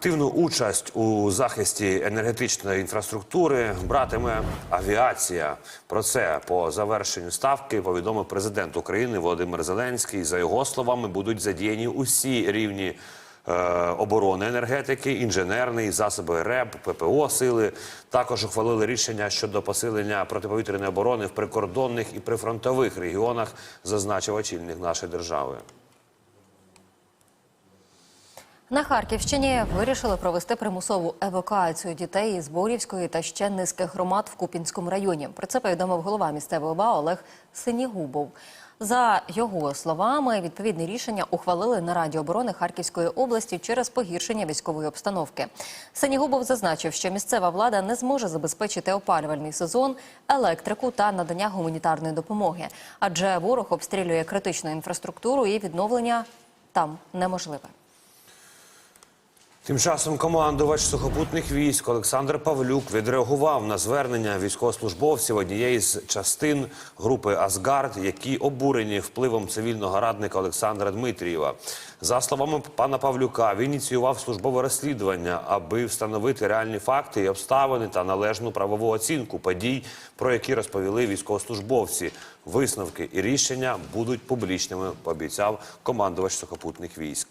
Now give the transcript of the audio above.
Активну участь у захисті енергетичної інфраструктури братиме авіація. Про це по завершенню ставки повідомив президент України Володимир Зеленський. За його словами, будуть задіяні усі рівні е, оборони енергетики, інженерний, засоби РЕБ, ППО сили. Також ухвалили рішення щодо посилення протиповітряної оборони в прикордонних і прифронтових регіонах, зазначив очільник нашої держави. На Харківщині вирішили провести примусову евакуацію дітей із Борівської та ще низки громад в Купінському районі. Про це повідомив голова місцевої ОВА Олег Синігубов. За його словами, відповідне рішення ухвалили на Раді оборони Харківської області через погіршення військової обстановки. Синігубов зазначив, що місцева влада не зможе забезпечити опалювальний сезон, електрику та надання гуманітарної допомоги, адже ворог обстрілює критичну інфраструктуру і відновлення там неможливе. Тим часом командувач сухопутних військ Олександр Павлюк відреагував на звернення військовослужбовців однієї з частин групи Асгард, які обурені впливом цивільного радника Олександра Дмитрієва. За словами пана Павлюка, він ініціював службове розслідування, аби встановити реальні факти і обставини та належну правову оцінку подій, про які розповіли військовослужбовці. Висновки і рішення будуть публічними. Пообіцяв командувач сухопутних військ.